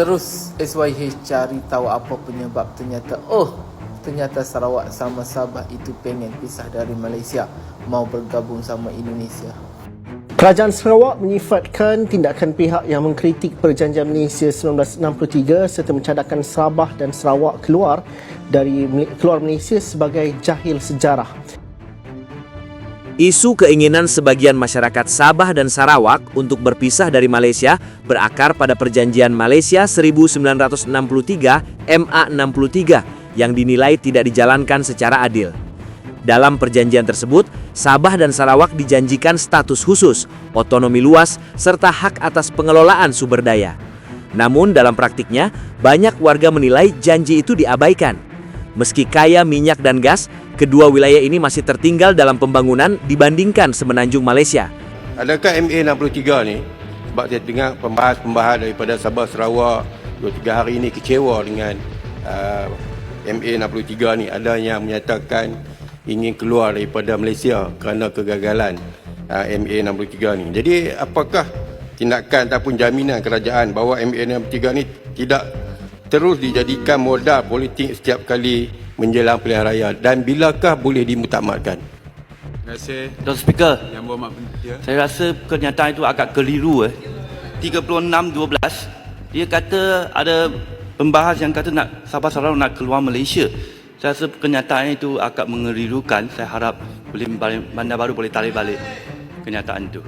Terus SYH cari tahu apa penyebab ternyata oh ternyata Sarawak sama Sabah itu pengen pisah dari Malaysia mau bergabung sama Indonesia. Kerajaan Sarawak menyifatkan tindakan pihak yang mengkritik Perjanjian Malaysia 1963 serta mencadangkan Sabah dan Sarawak keluar dari keluar Malaysia sebagai jahil sejarah. Isu keinginan sebagian masyarakat Sabah dan Sarawak untuk berpisah dari Malaysia berakar pada Perjanjian Malaysia 1963 MA63 yang dinilai tidak dijalankan secara adil. Dalam perjanjian tersebut, Sabah dan Sarawak dijanjikan status khusus, otonomi luas, serta hak atas pengelolaan sumber daya. Namun dalam praktiknya, banyak warga menilai janji itu diabaikan. Meski kaya minyak dan gas, kedua wilayah ini masih tertinggal dalam pembangunan dibandingkan semenanjung Malaysia. Adakah MA63 ni sebab saya dengar pembahas-pembahas daripada Sabah Sarawak 2-3 hari ini kecewa dengan uh, MA63 ni ada yang menyatakan ingin keluar daripada Malaysia kerana kegagalan uh, MA63 ni. Jadi apakah tindakan ataupun jaminan kerajaan bahawa MA63 ni tidak terus dijadikan modal politik setiap kali menjelang pilihan raya dan bilakah boleh dimutamatkan? Terima kasih. Tuan Speaker, Yang berhormat ya. saya rasa kenyataan itu agak keliru eh. 36-12, dia kata ada pembahas yang kata nak Sabah Sarawak nak keluar Malaysia. Saya rasa kenyataan itu agak mengerirukan. Saya harap boleh bandar baru boleh tarik balik kenyataan itu.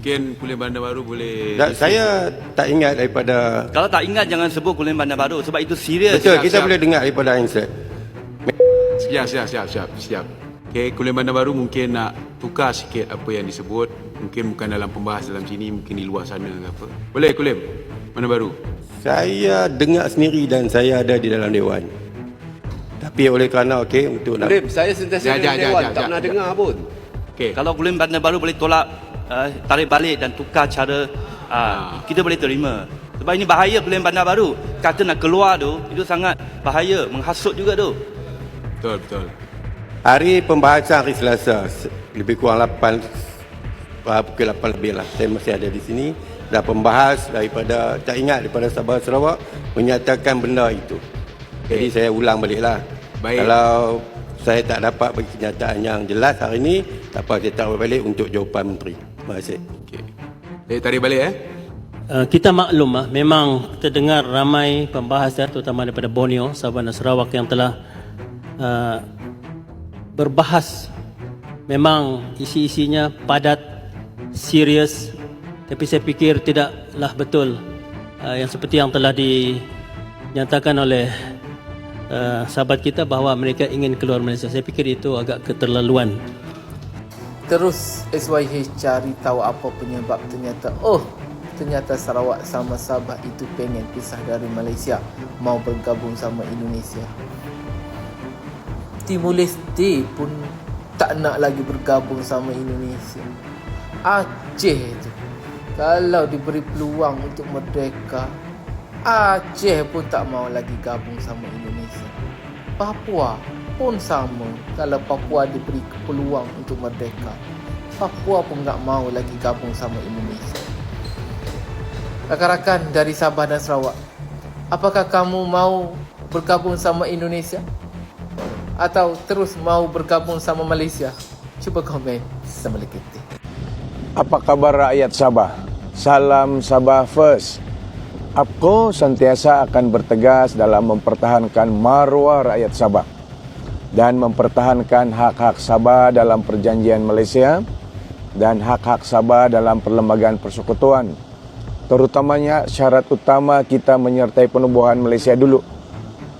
Mungkin kuliah bandar baru boleh Dan saya tak ingat daripada Kalau tak ingat jangan sebut kuliah bandar baru sebab itu serius. betul kita siap. boleh dengar daripada Ainsat. Siap, siap, siap, siap, siap. Okay, kuliah bandar baru mungkin nak tukar sikit apa yang disebut. Mungkin bukan dalam pembahas dalam sini, mungkin di luar sana ke apa. Boleh kuliah bandar baru? Saya dengar sendiri dan saya ada di dalam dewan. Tapi oleh kerana okey untuk nak Lim, saya sentiasa di dewan, tak ya, pernah ya. dengar pun. Okay. Kalau kuliah bandar baru boleh tolak uh, tarik balik dan tukar cara uh, kita boleh terima. Sebab ini bahaya kuliah bandar baru. Kata nak keluar tu itu sangat bahaya, menghasut juga tu. Betul, betul. hari pembahasan hari Selasa se- lebih kurang 8 uh, pukul 8 lebih lah. Saya masih ada di sini dan pembahas daripada tak ingat daripada Sabah Sarawak menyatakan benda itu. Jadi saya ulang baliklah. Baik. Kalau saya tak dapat bagi kenyataan yang jelas hari ini, tak apa saya tahu balik untuk jawapan menteri. Terima kasih. Okay. Eh, tarik balik eh. Uh, kita maklum ah, memang kita dengar ramai pembahas ya, terutama daripada Borneo, Sabah dan Sarawak yang telah uh, berbahas memang isi-isinya padat, serius tapi saya fikir tidaklah betul uh, yang seperti yang telah dinyatakan oleh uh, sahabat kita bahawa mereka ingin keluar Malaysia. Saya fikir itu agak keterlaluan. Terus SYH cari tahu apa penyebab ternyata oh ternyata Sarawak sama Sabah itu pengen pisah dari Malaysia mau bergabung sama Indonesia. Timur Leste pun tak nak lagi bergabung sama Indonesia. Aceh tu kalau diberi peluang untuk merdeka Aceh pun tak mau lagi gabung sama Indonesia. Papua pun sama kalau Papua diberi peluang untuk merdeka. Papua pun tak mau lagi gabung sama Indonesia. Rakan-rakan dari Sabah dan Sarawak, apakah kamu mau bergabung sama Indonesia? Atau terus mau bergabung sama Malaysia? Cuba komen sama kita. Apa kabar rakyat Sabah? Salam Sabah first. APCO sentiasa akan bertegas dalam mempertahankan maruah rakyat Sabah dan mempertahankan hak-hak Sabah dalam perjanjian Malaysia dan hak-hak Sabah dalam perlembagaan persekutuan. Terutamanya syarat utama kita menyertai penubuhan Malaysia dulu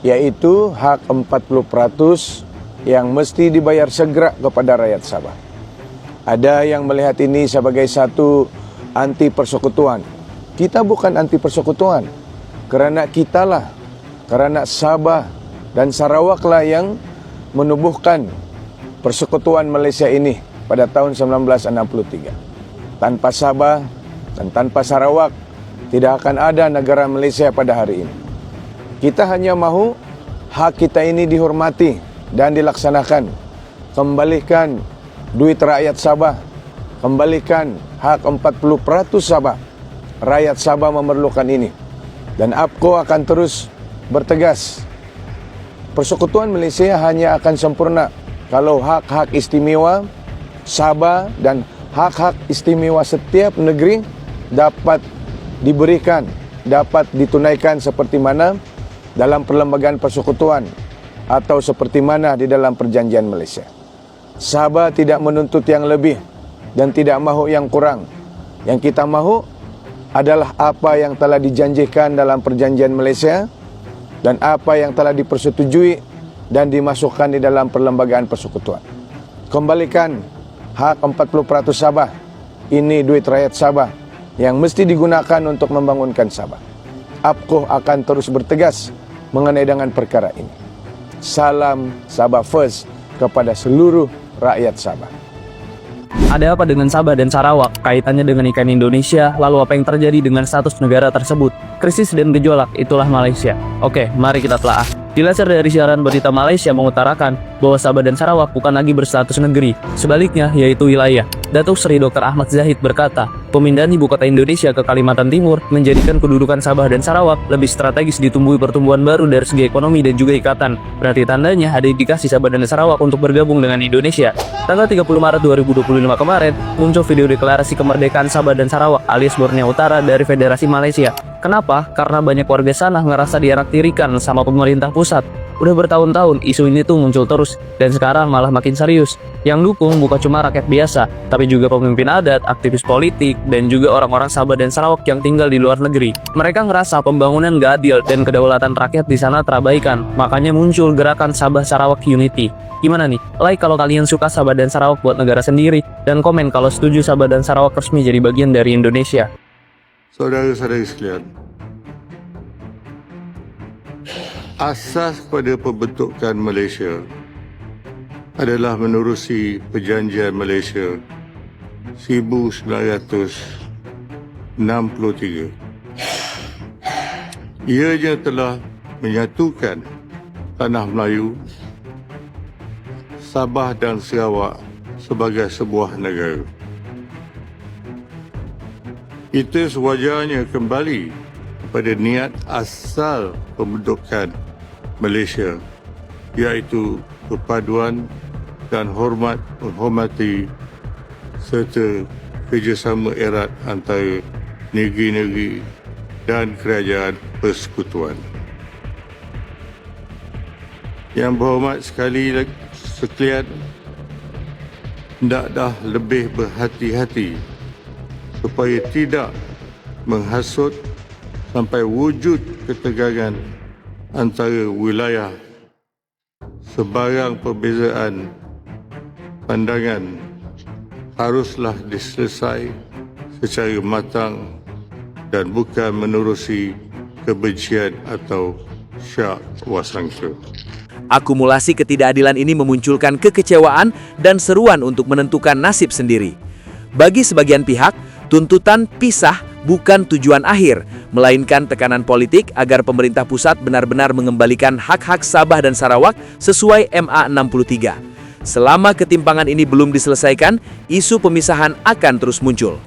iaitu hak 40% yang mesti dibayar segera kepada rakyat Sabah. Ada yang melihat ini sebagai satu anti persekutuan. Kita bukan anti persekutuan. Kerana kitalah, kerana Sabah dan Sarawaklah yang menubuhkan persekutuan Malaysia ini pada tahun 1963. Tanpa Sabah dan tanpa Sarawak, tidak akan ada negara Malaysia pada hari ini. Kita hanya mahu hak kita ini dihormati dan dilaksanakan. Kembalikan duit rakyat Sabah. Kembalikan hak 40% Sabah. Rakyat Sabah memerlukan ini. Dan APCO akan terus bertegas. Persekutuan Malaysia hanya akan sempurna kalau hak-hak istimewa Sabah dan hak-hak istimewa setiap negeri dapat diberikan, dapat ditunaikan seperti mana dalam perlembagaan persekutuan atau seperti mana di dalam perjanjian Malaysia. Sabah tidak menuntut yang lebih dan tidak mahu yang kurang. Yang kita mahu adalah apa yang telah dijanjikan dalam perjanjian Malaysia dan apa yang telah dipersetujui dan dimasukkan di dalam perlembagaan persekutuan. Kembalikan hak 40% Sabah. Ini duit rakyat Sabah yang mesti digunakan untuk membangunkan Sabah. APCO akan terus bertegas mengenai dengan perkara ini. Salam Sabah First kepada seluruh rakyat Sabah. Ada apa dengan Sabah dan Sarawak? Kaitannya dengan ikan Indonesia, lalu apa yang terjadi dengan status negara tersebut? Krisis dan gejolak, itulah Malaysia. Oke, mari kita telah. Dilansir dari siaran berita Malaysia mengutarakan bahwa Sabah dan Sarawak bukan lagi berstatus negeri, sebaliknya yaitu wilayah. Datuk Seri Dr. Ahmad Zahid berkata, pemindahan ibu kota Indonesia ke Kalimantan Timur menjadikan kedudukan Sabah dan Sarawak lebih strategis ditumbuhi pertumbuhan baru dari segi ekonomi dan juga ikatan. Berarti tandanya ada indikasi Sabah dan Sarawak untuk bergabung dengan Indonesia. Tanggal 30 Maret 2025 kemarin, muncul video deklarasi kemerdekaan Sabah dan Sarawak alias Borneo Utara dari Federasi Malaysia. Kenapa? Karena banyak warga sana ngerasa dianaktirikan sama pemerintah pusat. Udah bertahun-tahun isu ini tuh muncul terus dan sekarang malah makin serius. Yang dukung bukan cuma rakyat biasa, tapi juga pemimpin adat, aktivis politik, dan juga orang-orang Sabah dan Sarawak yang tinggal di luar negeri. Mereka ngerasa pembangunan gak adil dan kedaulatan rakyat di sana terabaikan. Makanya muncul gerakan Sabah Sarawak Unity. Gimana nih? Like kalau kalian suka Sabah dan Sarawak buat negara sendiri dan komen kalau setuju Sabah dan Sarawak resmi jadi bagian dari Indonesia. Saudara-saudara sekalian, asas pada pembentukan Malaysia adalah menerusi perjanjian Malaysia 1963. Ianya telah menyatukan tanah Melayu, Sabah dan Sarawak sebagai sebuah negara. Kita sewajarnya kembali pada niat asal pembentukan Malaysia iaitu perpaduan dan hormat menghormati serta kerjasama erat antara negeri-negeri dan kerajaan persekutuan. Yang berhormat sekali sekalian, hendaklah lebih berhati-hati supaya tidak menghasut sampai wujud ketegangan antara wilayah sebarang perbezaan pandangan haruslah diselesai secara matang dan bukan menerusi kebencian atau syak wasangka. Akumulasi ketidakadilan ini memunculkan kekecewaan dan seruan untuk menentukan nasib sendiri. Bagi sebagian pihak, tuntutan pisah bukan tujuan akhir, melainkan tekanan politik agar pemerintah pusat benar-benar mengembalikan hak-hak Sabah dan Sarawak sesuai MA 63. Selama ketimpangan ini belum diselesaikan, isu pemisahan akan terus muncul.